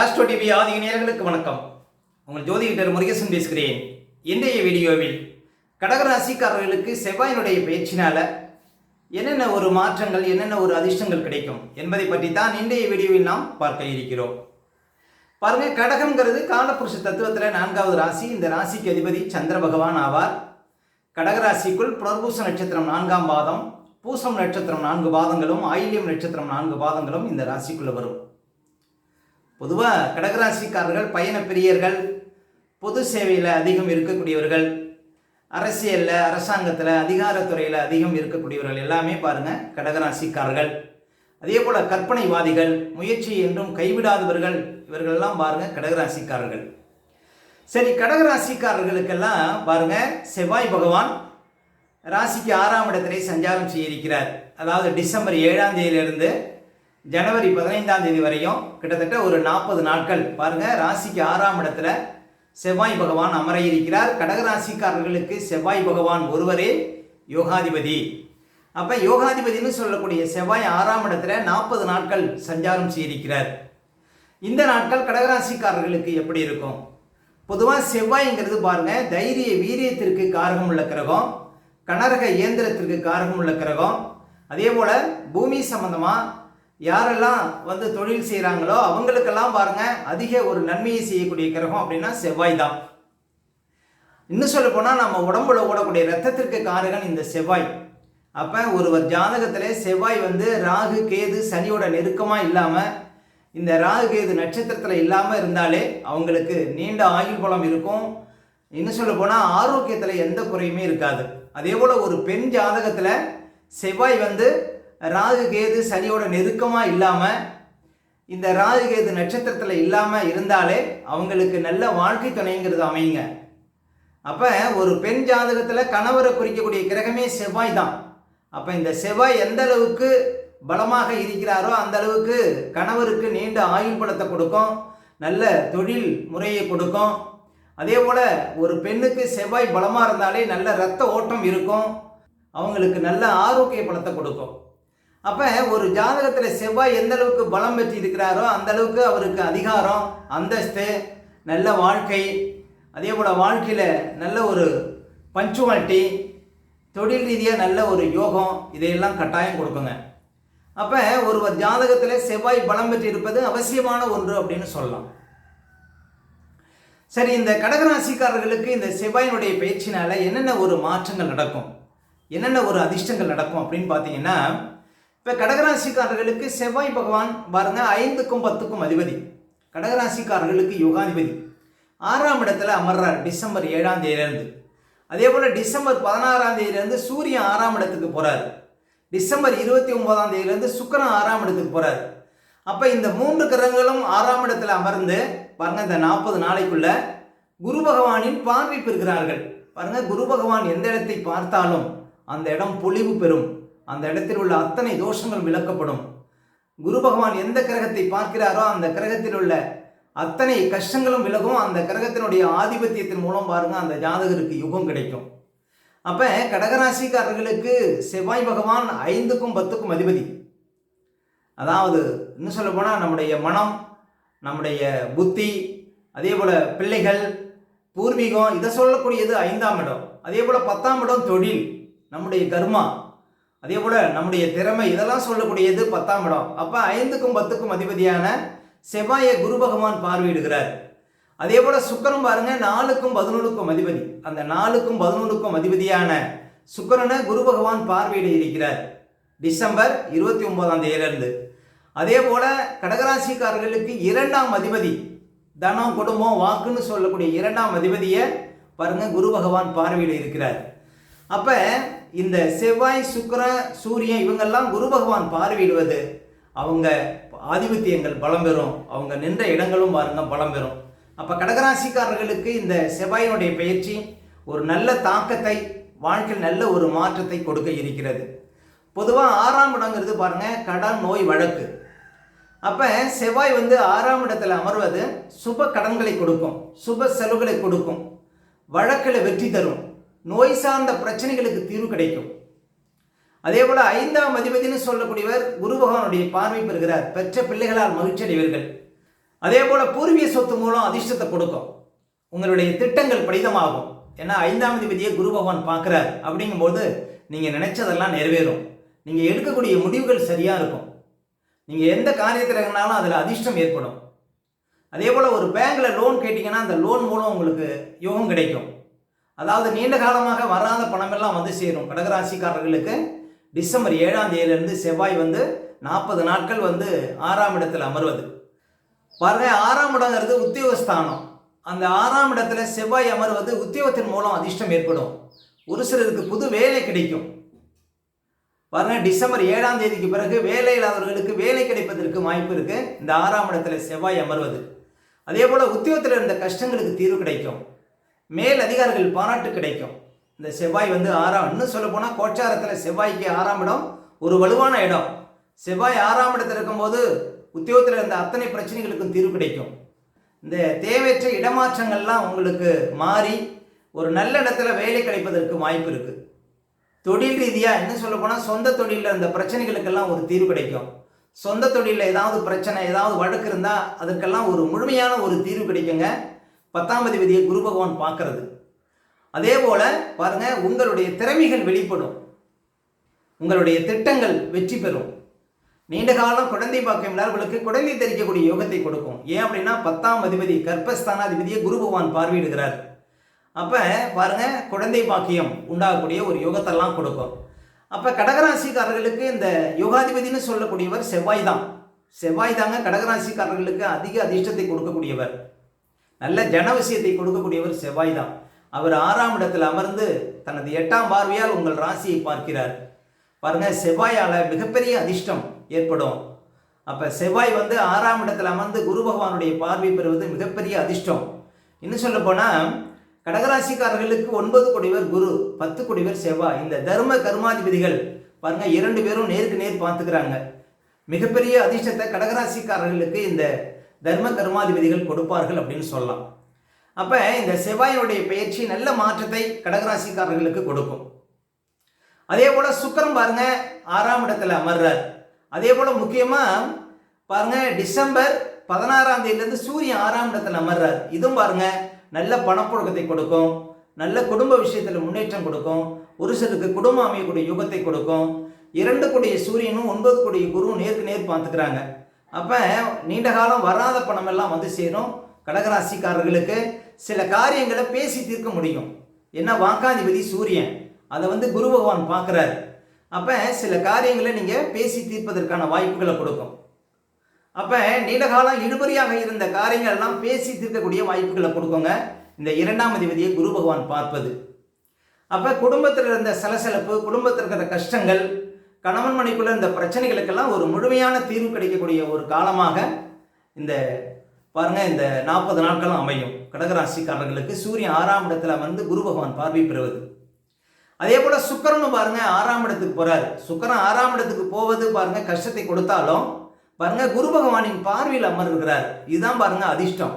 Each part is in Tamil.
ஆஸ்ட்ரோ டிவி ஆதிக நேர்களுக்கு வணக்கம். உங்கள் ஜோதிடர் முருகேசன் பேசுகிறேன். இன்றைய வீடியோவில் கடகராசிக்காரர்களுக்கு செவ்வாயினுடைய பயிற்சினால் என்னென்ன ஒரு மாற்றங்கள் என்னென்ன ஒரு அதிர்ஷ்டங்கள் கிடைக்கும் என்பதை பற்றி தான் இன்றைய வீடியோவில் நாம் பார்க்க இருக்கிறோம். பாருங்கள் கடகம்ங்கிறது காலபுருஷ தத்துவத்தில் நான்காவது ராசி. இந்த ராசிக்கு அதிபதி சந்திர பகவான் ஆவார். கடகராசிக்குள் புனர்பூச நட்சத்திரம் நான்காம் பாதம் பூசம் நட்சத்திரம் நான்கு பாதங்களும் ஆயில்யம் நட்சத்திரம் நான்கு பாதங்களும் இந்த ராசிக்குள்ளே வரும். பொதுவாக கடகராசிக்காரர்கள் பயண பிரியர்கள் பொது சேவையில் அதிகம் இருக்கக்கூடியவர்கள் அரசியலில் அரசாங்கத்தில் அதிகாரத்துறையில் அதிகம் இருக்கக்கூடியவர்கள் எல்லாமே பாருங்கள் கடகராசிக்காரர்கள். அதே போல் கற்பனைவாதிகள் முயற்சி என்றும் கைவிடாதவர்கள் இவர்களெல்லாம் பாருங்கள் கடகராசிக்காரர்கள். சரி கடகராசிக்காரர்களுக்கெல்லாம் பாருங்கள் செவ்வாய் பகவான் ராசிக்கு ஆறாம் இடத்திலே சஞ்சாரம் செய்திருக்கிறார். அதாவது டிசம்பர் ஏழாம் தேதியிலிருந்து ஜனவரி பதினைந்தாம் தேதி வரையும் கிட்டத்தட்ட ஒரு நாற்பது நாட்கள். பாருங்க ராசிக்கு ஆறாம் இடத்துல செவ்வாய் பகவான் அமர இருக்கிறார். கடகராசிக்காரர்களுக்கு செவ்வாய் பகவான் ஒருவரே யோகாதிபதி. அப்ப யோகாதிபதினு சொல்லக்கூடிய செவ்வாய் ஆறாம் இடத்துல நாற்பது நாட்கள் சஞ்சாரம் செய்திருக்கிறார். இந்த நாட்கள் கடகராசிக்காரர்களுக்கு எப்படி இருக்கும்? பொதுவாக செவ்வாய்ங்கிறது பாருங்க தைரிய வீரியத்திற்கு காரகம் உள்ள கிரகம் கனரக இயந்திரத்திற்கு காரகம் உள்ள கிரகம். அதே போல பூமி சம்பந்தமா யாரெல்லாம் வந்து தொழில் செய்கிறாங்களோ அவங்களுக்கெல்லாம் பாருங்க அதிக ஒரு நன்மையை செய்யக்கூடிய கிரகம் அப்படின்னா செவ்வாய் தான். இன்னும் சொல்ல போனால் நம்ம உடம்புல ஓடக்கூடிய ரத்தத்திற்கு காரகன் இந்த செவ்வாய். அப்போ ஒருவர் ஜாதகத்தில் செவ்வாய் வந்து ராகு கேது சனியோட நெருக்கமாக இல்லாமல் இந்த ராகு கேது நட்சத்திரத்தில் இல்லாமல் இருந்தாலே அவங்களுக்கு நீண்ட ஆயுள் பலம் இருக்கும். இன்னும் சொல்ல போனால் ஆரோக்கியத்தில் எந்த குறையுமே இருக்காது. அதே போல் ஒரு பெண் ஜாதகத்தில் செவ்வாய் வந்து ராகு கேது சனியோட நெருக்கமாக இல்லாமல் இந்த ராகு கேது நட்சத்திரத்தில் இல்லாமல் இருந்தாலே அவங்களுக்கு நல்ல வாழ்க்கை துணைங்கிறது அமையுங்க. அப்போ ஒரு பெண் ஜாதகத்தில் கணவரை குறிக்கக்கூடிய கிரகமே செவ்வாய் தான். அப்போ இந்த செவ்வாய் எந்த அளவுக்கு பலமாக இருக்கிறாரோ அந்த அளவுக்கு கணவருக்கு நீண்ட ஆயுள் பலத்தை கொடுக்கும் நல்ல தொழில் முறையை கொடுக்கும். அதே போல் ஒரு பெண்ணுக்கு செவ்வாய் பலமாக இருந்தாலே நல்ல இரத்த ஓட்டம் இருக்கும். அவங்களுக்கு நல்ல ஆரோக்கிய பலத்தை கொடுக்கும். அப்போ ஒரு ஜாதகத்தில் செவ்வாய் எந்த அளவுக்கு பலம் பெற்று இருக்கிறாரோ அந்த அளவுக்கு அவருக்கு அதிகாரம் அந்தஸ்து நல்ல வாழ்க்கை அதே போல் வாழ்க்கையில் நல்ல ஒரு பஞ்சுவாலிட்டி தொழில் ரீதியாக நல்ல ஒரு யோகம் இதையெல்லாம் கட்டாயம் கொடுக்குங்க. அப்போ ஒருவர் ஜாதகத்தில் செவ்வாய் பலம் பெற்று இருப்பது அவசியமான ஒன்று அப்படின்னு சொல்லலாம். சரி இந்த கடகராசிக்காரர்களுக்கு இந்த செவ்வாயினுடைய பயிற்சினால் என்னென்ன ஒரு மாற்றங்கள் நடக்கும்? என்னென்ன ஒரு அதிர்ஷ்டங்கள் நடக்கும் அப்படின்னு பார்த்தீங்கன்னா இப்போ கடகராசிக்காரர்களுக்கு செவ்வாய் பகவான் பாருங்க ஐந்துக்கும் பத்துக்கும் அதிபதி. கடகராசிக்காரர்களுக்கு யோகாதிபதி. ஆறாம் இடத்துல அமர்றார் டிசம்பர் ஏழாம் தேதியிலேருந்து. அதே போல் டிசம்பர் பதினாறாம் தேதியிலேருந்து சூரியன் ஆறாம் இடத்துக்கு போகிறார் டிசம்பர் இருபத்தி ஒன்பதாம் தேதியிலேருந்து சுக்கரன் ஆறாம் இடத்துக்கு போகிறார் அப்போ இந்த மூன்று கிரகங்களும் ஆறாம் இடத்துல அமர்ந்து பாருங்க இந்த நாற்பது நாளைக்குள்ள குரு பகவானின் பார்வை பெறுகிறார்கள் பாருங்க குரு பகவான் எந்த இடத்தை பார்த்தாலும் அந்த இடம் பொலிவு பெறும். அந்த இடத்தில் உள்ள அத்தனை தோஷங்கள் விளக்கப்படும். குரு பகவான் எந்த கிரகத்தை பார்க்கிறாரோ அந்த கிரகத்தில் உள்ள அத்தனை கஷ்டங்களும் விலகும். அந்த கிரகத்தினுடைய ஆதிபத்தியத்தின் மூலம் பாருங்க அந்த ஜாதகருக்கு யுகம் கிடைக்கும். அப்ப கடகராசிக்காரர்களுக்கு செவ்வாய் பகவான் ஐந்துக்கும் பத்துக்கும் அதிபதி. அதாவது இன்னும் சொல்ல போனால் நம்முடைய மனம் நம்முடைய புத்தி அதே போல் பிள்ளைகள் பூர்வீகம் இதை சொல்லக்கூடியது ஐந்தாம் இடம். அதே போல் பத்தாம் இடம் தொழில் நம்முடைய கர்மா. அதே போல் நம்முடைய திறமை இதெல்லாம் சொல்லக்கூடியது பத்தாம் இடம். அப்போ ஐந்துக்கும் பத்துக்கும் அதிபதியான செவ்வாயை குரு பகவான் பார்வையிடுகிறார். அதே போல சுக்கரம் பாருங்க நாலுக்கும் பதினொன்றுக்கும் அதிபதி. அந்த நாலுக்கும் பதினொன்றுக்கும் அதிபதியான சுக்கரனை குரு பகவான் பார்வையிட இருக்கிறார். டிசம்பர் இருபத்தி ஒன்பதாம் தேதியிலிருந்து. அதே போல கடகராசிக்காரர்களுக்கு இரண்டாம் அதிபதி தனம் குடும்பம் வாக்குன்னு சொல்லக்கூடிய இரண்டாம் அதிபதியை பாருங்க குரு பகவான் பார்வையிட இருக்கிறார். அப்போ இந்த செவ்வாய் சுக்கர சூரியன் இவங்கெல்லாம் குரு பகவான் பார்வையிடுவது. அவங்க ஆதிபத்தியங்கள் பலம் பெறும். அவங்க நின்ற இடங்களும் பாருங்க பலம் பெறும். அப்போ கடகராசிக்காரர்களுக்கு இந்த செவ்வாயினுடைய பயிற்சி ஒரு நல்ல தாக்கத்தை வாழ்க்கையில் நல்ல ஒரு மாற்றத்தை கொடுக்க இருக்கிறது. பொதுவாக ஆறாம் இடங்கிறது பாருங்க கடன் நோய் வழக்கு. அப்போ செவ்வாய் வந்து ஆறாம் இடத்துல அமர்வது சுப கடன்களை கொடுக்கும். சுப செலவுகளை கொடுக்கும். வழக்கில் வெற்றி தரும். நோய் சார்ந்த பிரச்சனைகளுக்கு தீர்வு கிடைக்கும். அதே போல ஐந்தாம் அதிபதினு சொல்லக்கூடியவர் குரு பகவானுடைய பார்வை பெறுகிறார். பெற்ற பிள்ளைகளால் மகிழ்ச்சி அடைவீர்கள் அதே போல் பூர்வீக சொத்து மூலம் அதிர்ஷ்டத்தை கொடுக்கும். உங்களுடைய திட்டங்கள் படிதமாகும். ஏன்னா ஐந்தாம் அதிபதியை குரு பகவான் பார்க்குறார். அப்படிங்கும்போது நீங்கள் நினைச்சதெல்லாம் நிறைவேறும். நீங்கள் எடுக்கக்கூடிய முடிவுகள் சரியாக இருக்கும். நீங்கள் எந்த காரியத்தில் இருந்தாலும் அதில் அதிர்ஷ்டம் ஏற்படும். அதே போல் ஒரு பேங்க்கில் லோன் கேட்டிங்கன்னா அந்த லோன் மூலம் உங்களுக்கு யோகம் கிடைக்கும். அதாவது நீண்ட காலமாக வராத பணமெல்லாம் வந்து சேரும். கடகராசிக்காரர்களுக்கு டிசம்பர் ஏழாம் தேதியிலிருந்து செவ்வாய் வந்து நாற்பது நாட்கள் வந்து ஆறாம் இடத்தில் அமர்வது. பாருங்க ஆறாம் இடங்கிறது உத்தியோகஸ்தானம். அந்த ஆறாம் இடத்துல செவ்வாய் அமர்வது உத்தியோகத்தின் மூலம் அதிர்ஷ்டம் ஏற்படும். ஒரு சிலருக்கு புது வேலை கிடைக்கும். பாருங்க டிசம்பர் ஏழாம் தேதிக்கு பிறகு வேலை இல்லாதவர்களுக்கு வேலை கிடைப்பதற்கு வாய்ப்பு இருக்கு. இந்த ஆறாம் இடத்துல செவ்வாய் அமர்வது. அதே போல உத்தியோகத்தில் இருந்த கஷ்டங்களுக்கு தீர்வு கிடைக்கும். மேல் அதிகாரிகள் பாராட்டு கிடைக்கும். இந்த செவ்வாய் வந்து ஆறாம் இன்னும் சொல்ல போனால் கோச்சாரத்தில் செவ்வாய்க்கு ஆறாம் இடம் ஒரு வலுவான இடம். செவ்வாய் ஆறாம் இடத்துல இருக்கும்போது உத்தியோகத்தில் இருந்த அத்தனை பிரச்சனைகளுக்கும் தீர்வு கிடைக்கும். இந்த தேவையற்ற இடமாற்றங்கள்லாம் உங்களுக்கு மாறி ஒரு நல்ல இடத்துல வேலை கிடைப்பதற்கு வாய்ப்பு இருக்குது தொழில் ரீதியாக என்ன சொல்ல போனால் சொந்த தொழிலில் இருந்த பிரச்சனைகளுக்கெல்லாம் ஒரு தீர்வு கிடைக்கும். சொந்த தொழிலில் ஏதாவது பிரச்சனை ஏதாவது வழக்கு இருந்தால் அதுக்கெல்லாம் ஒரு முழுமையான ஒரு தீர்வு கிடைக்குங்க. பத்தாம் அதிபதியை குரு பகவான் பார்க்கறது. அதே போல் பாருங்க உங்களுடைய திறமைகள் வெளிப்படும். உங்களுடைய திட்டங்கள் வெற்றி பெறும். நீண்ட காலம் குழந்தை பாக்கியம் உங்களுக்கு குழந்தை தெரிக்கக்கூடிய யோகத்தை கொடுக்கும். ஏன் அப்படின்னா பத்தாம் அதிபதி கர்ப்பஸ்தானாதிபதியை குரு பகவான் பார்வையிடுகிறார். அப்போ பாருங்க குழந்தை பாக்கியம் உண்டாகக்கூடிய ஒரு யோகத்தெல்லாம் கொடுக்கும். அப்போ கடகராசிக்காரர்களுக்கு இந்த யோகாதிபதினு சொல்லக்கூடியவர் செவ்வாய் தான். செவ்வாய் தாங்க கடகராசிக்காரர்களுக்கு அதிக அதிர்ஷ்டத்தை கொடுக்கக்கூடியவர். நல்ல ஜன விஷயத்தை கொடுக்கக்கூடியவர் செவ்வாய் தான் அவர் ஆறாம் இடத்தில் அமர்ந்து தனது எட்டாம் பார்வையால் உங்கள் ராசியை பார்க்கிறார். பாருங்க செவ்வாயால் மிகப்பெரிய அதிர்ஷ்டம் ஏற்படும். அப்போ செவ்வாய் வந்து ஆறாம் இடத்தில் அமர்ந்து குரு பகவானுடைய பார்வை பெறுவது மிகப்பெரிய அதிர்ஷ்டம். இன்னும் சொல்ல போனால் கடகராசிக்காரர்களுக்கு ஒன்பது கொடிவர் குரு பத்து கொடிவர் செவ்வாய். இந்த தர்ம கர்மாதிபதிகள் பாருங்க இரண்டு பேரும் நேருக்கு நேர் பார்த்துக்கிறாங்க. மிகப்பெரிய அதிர்ஷ்டத்தை கடகராசிக்காரர்களுக்கு இந்த தர்ம கர்மாதிபதிகள் கொடுப்பார்கள் அப்படின்னு சொல்லலாம். அப்போ இந்த செவ்வாயினுடைய பயிற்சி நல்ல மாற்றத்தை கடகராசிக்காரர்களுக்கு கொடுக்கும். அதே போல் சுக்கரம் பாருங்க ஆறாம் இடத்துல அமர்றார். அதே போல் முக்கியமாக பாருங்க டிசம்பர் பதினாறாம் தேதியிலேருந்து சூரியன் ஆறாம் இடத்துல அமர்றார். இதுவும் பாருங்க நல்ல பணப்புழக்கத்தை கொடுக்கும் நல்ல குடும்ப விஷயத்தில் முன்னேற்றம் கொடுக்கும் ஒரு சிலருக்கு குடும்பம் அமையக்கூடிய யுகத்தை கொடுக்கும். இரண்டு கூடிய சூரியனும் ஒன்பது கூடிய குருவும் நேருக்கு நேர் பார்த்துக்கிறாங்க. அப்போ நீண்ட காலம் வராத பணம் எல்லாம் வந்து சேரும். கடகராசிக்காரர்களுக்கு சில காரியங்களை பேசி தீர்க்க முடியும். என்ன? வாக்காதிபதி சூரியன். அதை வந்து குரு பகவான் பார்க்குறாரு. அப்போ சில காரியங்களை நீங்கள் பேசி தீர்ப்பதற்கான வாய்ப்புகளை கொடுக்கும். அப்போ நீண்ட காலம் இழுபறியாக இருந்த காரியங்கள் எல்லாம் பேசி தீர்க்கக்கூடிய வாய்ப்புகளை கொடுக்குங்க. இந்த இரண்டாம் அதிபதியை குரு பகவான் பார்ப்பது. அப்போ குடும்பத்தில் இருந்த சலசலப்பு குடும்பத்தில் இருக்கிற கஷ்டங்கள் கணவன் மணிக்குள்ள இந்த பிரச்சனைகளுக்கெல்லாம் ஒரு முழுமையான தீர்வு கிடைக்கக்கூடிய ஒரு காலமாக இந்த பாருங்க இந்த நாற்பது நாட்களும் அமையும். கடகராசிக்காரர்களுக்கு சூரியன் ஆறாம் இடத்துல வந்து குரு பகவான் பார்வை பெறுவது. அதே போல சுக்கரனும் பாருங்க ஆறாம் இடத்துக்கு போறாரு. சுக்கரன் ஆறாம் இடத்துக்கு போவது பாருங்க கஷ்டத்தை கொடுத்தாலும் பாருங்க குரு பகவானின் பார்வையில் அமர்கிறார் இதுதான் பாருங்க அதிர்ஷ்டம்.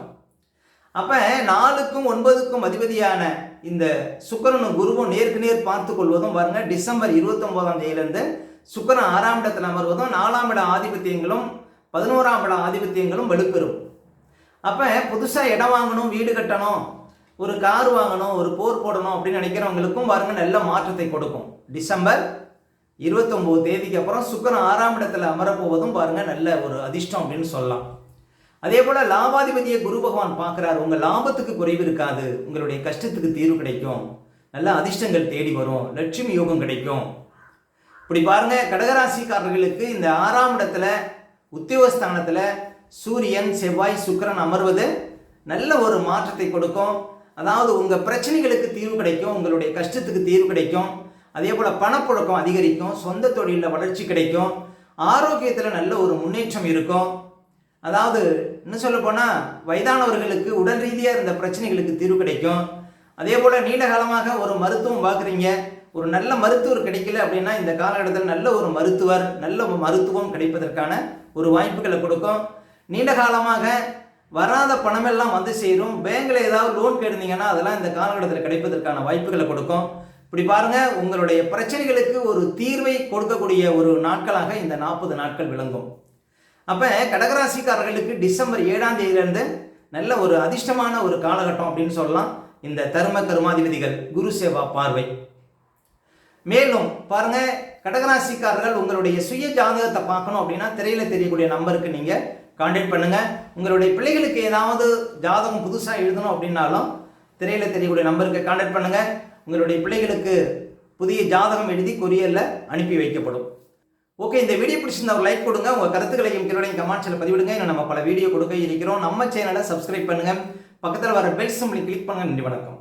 அப்ப நாலுக்கும் ஒன்பதுக்கும் அதிபதியான இந்த சுக்கரனும் குருவும் நேருக்கு நேர் பார்த்து கொள்வதும் பாருங்க டிசம்பர் இருபத்தொன்பதாம் தேதியிலிருந்து சுக்கரன் ஆறாம் இடத்தில் அமர்வதும் நாலாம் இட ஆதிபத்தியங்களும் பதினோராம் இட ஆதிபத்தியங்களும் வலுப்பெறும். அப்போ புதுசாக இடம் வாங்கணும் வீடு கட்டணும் ஒரு கார் வாங்கணும் ஒரு போர் போடணும் அப்படின்னு நினைக்கிறவங்களுக்கும் பாருங்க நல்ல மாற்றத்தை கொடுக்கும். டிசம்பர் இருபத்தொம்போது தேதிக்கு அப்புறம் சுக்கரன் ஆறாம் இடத்துல அமரப்போவதும் பாருங்க நல்ல ஒரு அதிர்ஷ்டம் அப்படின்னு சொல்லலாம். அதே போல லாபாதிபதியை குரு பகவான் பார்க்குறாரு உங்கள் லாபத்துக்கு குறைவு இருக்காது உங்களுடைய கஷ்டத்துக்கு தீர்வு கிடைக்கும் நல்ல அதிர்ஷ்டங்கள் தேடி வரும் லட்சுமி யோகம் கிடைக்கும். இப்படி பாருங்க கடகராசிக்காரர்களுக்கு இந்த ஆறாம் இடத்துல உத்தியோகஸ்தானத்தில் சூரியன் செவ்வாய் சுக்கிரன் அமர்வது நல்ல ஒரு மாற்றத்தை கொடுக்கும். அதாவது உங்கள் பிரச்சனைகளுக்கு தீர்வு கிடைக்கும் உங்களுடைய கஷ்டத்துக்கு தீர்வு கிடைக்கும். அதே போல் பணப்புழக்கம் அதிகரிக்கும் சொந்த தொழிலில் வளர்ச்சி கிடைக்கும். ஆரோக்கியத்தில் நல்ல ஒரு முன்னேற்றம் இருக்கும். அதாவது இன்னும் சொல்லப்போனால் வயதானவர்களுக்கு உடல் ரீதியாக இருந்த பிரச்சனைகளுக்கு தீர்வு கிடைக்கும். அதே போல் நீண்ட காலமாக ஒரு மருத்துவம் பார்க்குறீங்க. ஒரு நல்ல மருத்துவர் கிடைக்கல அப்படின்னா இந்த காலகட்டத்தில் நல்ல ஒரு மருத்துவர் நல்ல ஒரு மருத்துவம் கிடைப்பதற்கான ஒரு வாய்ப்புகளை கொடுக்கும். நீண்ட காலமாக வராத பணமெல்லாம் வந்து சேரும். பேங்கில் ஏதாவது லோன் கேட்டிருந்தீங்கன்னா அதெல்லாம் இந்த காலகட்டத்தில் கிடைப்பதற்கான வாய்ப்புகளை கொடுக்கும். இப்படி பாருங்கள் உங்களுடைய பிரச்சனைகளுக்கு ஒரு தீர்வை கொடுக்கக்கூடிய ஒரு நாட்களாக இந்த நாற்பது நாட்கள் விளங்கும். அப்போ கடகராசிக்காரர்களுக்கு டிசம்பர் ஏழாம் தேதியிலேருந்து நல்ல ஒரு அதிர்ஷ்டமான ஒரு காலகட்டம் அப்படின்னு சொல்லலாம். இந்த தர்ம கருமாதிபதிகள் குரு சேவா பார்வை. மேலும் பாருங்க கடகராசிக்காரர்கள் உங்களுடைய சுய ஜாதகத்தை பார்க்கணும் அப்படின்னா திரையில தெரியக்கூடிய நம்பருக்கு நீங்க கான்டாக்ட் பண்ணுங்க. உங்களுடைய பிள்ளைகளுக்கு ஏதாவது ஜாதகம் புதுசாக எழுதணும் அப்படின்னாலும் திரையில தெரியக்கூடிய நம்பருக்கு கான்டாக்ட் பண்ணுங்க. உங்களுடைய பிள்ளைகளுக்கு புதிய ஜாதகம் எழுதி கொரியரில் அனுப்பி வைக்கப்படும். ஓகே இந்த வீடியோ பிடிச்சிருந்தா லைக் கொடுங்க. உங்கள் கருத்துக்களையும் கீழே கமெண்ட்ஸில் பதிவிடுங்க. இன்னும் நம்ம பல வீடியோ கொடுக்க இருக்கிறோம். நம்ம சேனலை சப்ஸ்கிரைப் பண்ணுங்கள் பக்கத்தில் வர பெல் சிம்பிளை கிளிக் பண்ணுங்கள் நன்றி வணக்கம்.